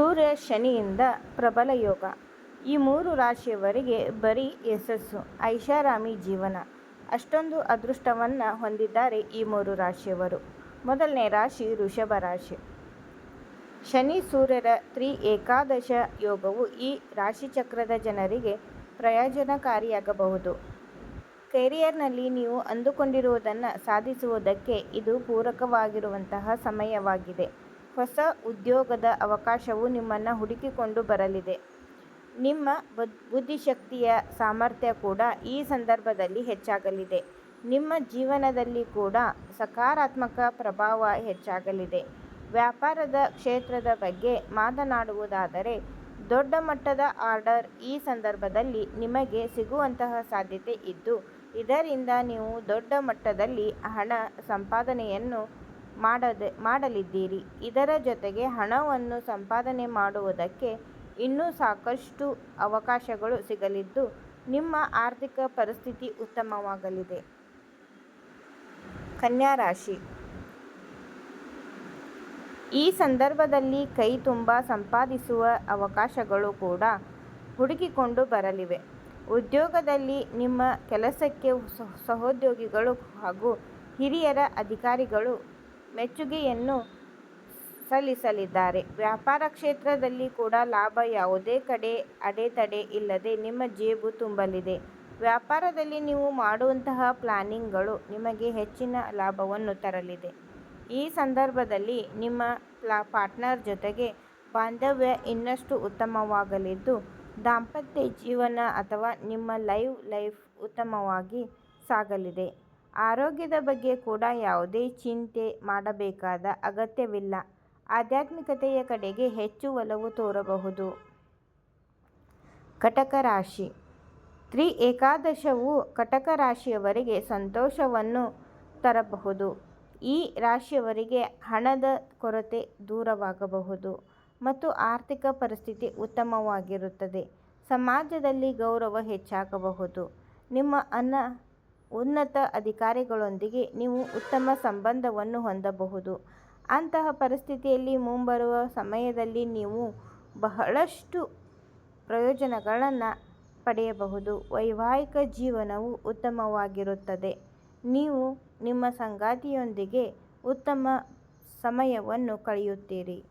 ಸೂರ್ಯ ಶನಿಯಿಂದ ಪ್ರಬಲ ಯೋಗ. ಈ ಮೂರು ರಾಶಿಯವರಿಗೆ ಬರೀ ಯಶಸ್ಸು, ಐಷಾರಾಮಿ ಜೀವನ. ಅಷ್ಟೊಂದು ಅದೃಷ್ಟವನ್ನು ಹೊಂದಿದ್ದಾರೆ ಈ ಮೂರು ರಾಶಿಯವರು. ಮೊದಲನೇ ರಾಶಿ ಋಷಭ ರಾಶಿ. ಶನಿ ಸೂರ್ಯರ ತ್ರಿ ಏಕಾದಶ ಯೋಗವು ಈ ರಾಶಿಚಕ್ರದ ಜನರಿಗೆ ಪ್ರಯೋಜನಕಾರಿಯಾಗಬಹುದು. ಕೆರಿಯರ್ನಲ್ಲಿ ನೀವು ಅಂದುಕೊಂಡಿರುವುದನ್ನು ಸಾಧಿಸುವುದಕ್ಕೆ ಇದು ಪೂರಕವಾಗಿರುವಂತಹ ಸಮಯವಾಗಿದೆ. ಹೊಸ ಉದ್ಯೋಗದ ಅವಕಾಶವು ನಿಮ್ಮನ್ನು ಹುಡುಕಿಕೊಂಡು ಬರಲಿದೆ. ನಿಮ್ಮ ಬುದ್ಧಿಶಕ್ತಿಯ ಸಾಮರ್ಥ್ಯ ಕೂಡ ಈ ಸಂದರ್ಭದಲ್ಲಿ ಹೆಚ್ಚಾಗಲಿದೆ. ನಿಮ್ಮ ಜೀವನದಲ್ಲಿ ಕೂಡ ಸಕಾರಾತ್ಮಕ ಪ್ರಭಾವ ಹೆಚ್ಚಾಗಲಿದೆ. ವ್ಯಾಪಾರದ ಕ್ಷೇತ್ರದ ಬಗ್ಗೆ ಮಾತನಾಡುವುದಾದರೆ, ದೊಡ್ಡ ಮಟ್ಟದ ಆರ್ಡರ್ ಈ ಸಂದರ್ಭದಲ್ಲಿ ನಿಮಗೆ ಸಿಗುವಂತಹ ಸಾಧ್ಯತೆ ಇದ್ದು, ಇದರಿಂದ ನೀವು ದೊಡ್ಡ ಮಟ್ಟದಲ್ಲಿ ಹಣ ಸಂಪಾದನೆಯನ್ನು ಮಾಡದೆ, ಮಾಡಲಿದ್ದೀರಿ. ಇದರ ಜೊತೆಗೆ ಹಣವನ್ನು ಸಂಪಾದನೆ ಮಾಡುವುದಕ್ಕೆ ಇನ್ನೂ ಸಾಕಷ್ಟು ಅವಕಾಶಗಳು ಸಿಗಲಿದ್ದು, ನಿಮ್ಮ ಆರ್ಥಿಕ ಪರಿಸ್ಥಿತಿ ಉತ್ತಮವಾಗಲಿದೆ. ಕನ್ಯಾ ರಾಶಿ ಈ ಸಂದರ್ಭದಲ್ಲಿ ಕೈ ತುಂಬ ಸಂಪಾದಿಸುವ ಅವಕಾಶಗಳು ಕೂಡ ಹುಡುಕಿಕೊಂಡು ಬರಲಿವೆ. ಉದ್ಯೋಗದಲ್ಲಿ ನಿಮ್ಮ ಕೆಲಸಕ್ಕೆ ಸಹೋದ್ಯೋಗಿಗಳು ಹಾಗೂ ಹಿರಿಯರ ಅಧಿಕಾರಿಗಳು ಮೆಚ್ಚುಗೆಯನ್ನು ಸಲ್ಲಿಸಲಿದ್ದಾರೆ. ವ್ಯಾಪಾರ ಕ್ಷೇತ್ರದಲ್ಲಿ ಕೂಡ ಲಾಭ ಯಾವುದೇ ಕಡೆ ಅಡೆತಡೆ ಇಲ್ಲದೆ ನಿಮ್ಮ ಜೇಬು ತುಂಬಲಿದೆ. ವ್ಯಾಪಾರದಲ್ಲಿ ನೀವು ಮಾಡುವಂತಹ ಪ್ಲಾನಿಂಗ್ಗಳು ನಿಮಗೆ ಹೆಚ್ಚಿನ ಲಾಭವನ್ನು ತರಲಿದೆ. ಈ ಸಂದರ್ಭದಲ್ಲಿ ನಿಮ್ಮ ಪ್ಲಾ ಪಾರ್ಟ್ನರ್ ಜೊತೆಗೆ ಬಾಂಧವ್ಯ ಇನ್ನಷ್ಟು ಉತ್ತಮವಾಗಲಿದ್ದು, ದಾಂಪತ್ಯ ಜೀವನ ಅಥವಾ ನಿಮ್ಮ ಲೈವ್ ಲೈಫ್ ಉತ್ತಮವಾಗಿ ಸಾಗಲಿದೆ. ಆರೋಗ್ಯದ ಬಗ್ಗೆ ಕೂಡ ಯಾವುದೇ ಚಿಂತೆ ಮಾಡಬೇಕಾದ ಅಗತ್ಯವಿಲ್ಲ. ಆಧ್ಯಾತ್ಮಿಕತೆಯ ಕಡೆಗೆ ಹೆಚ್ಚು ಒಲವು ತೋರಬಹುದು. ಕಟಕ ರಾಶಿ. ತ್ರಿ ಏಕಾದಶವು ಕಟಕ ರಾಶಿಯವರಿಗೆ ಸಂತೋಷವನ್ನು ತರಬಹುದು. ಈ ರಾಶಿಯವರಿಗೆ ಹಣದ ಕೊರತೆ ದೂರವಾಗಬಹುದು ಮತ್ತು ಆರ್ಥಿಕ ಪರಿಸ್ಥಿತಿ ಉತ್ತಮವಾಗಿರುತ್ತದೆ. ಸಮಾಜದಲ್ಲಿ ಗೌರವ ಹೆಚ್ಚಾಗಬಹುದು. ನಿಮ್ಮ ಅನ್ನ ಉನ್ನತ ಅಧಿಕಾರಿಗಳೊಂದಿಗೆ ನೀವು ಉತ್ತಮ ಸಂಬಂಧವನ್ನು ಹೊಂದಬಹುದು. ಅಂತಹ ಪರಿಸ್ಥಿತಿಯಲ್ಲಿ ಮುಂಬರುವ ಸಮಯದಲ್ಲಿ ನೀವು ಬಹಳಷ್ಟು ಪ್ರಯೋಜನಗಳನ್ನು ಪಡೆಯಬಹುದು. ವೈವಾಹಿಕ ಜೀವನವು ಉತ್ತಮವಾಗಿರುತ್ತದೆ. ನೀವು ನಿಮ್ಮ ಸಂಗಾತಿಯೊಂದಿಗೆ ಉತ್ತಮ ಸಮಯವನ್ನು ಕಳೆಯುತ್ತೀರಿ.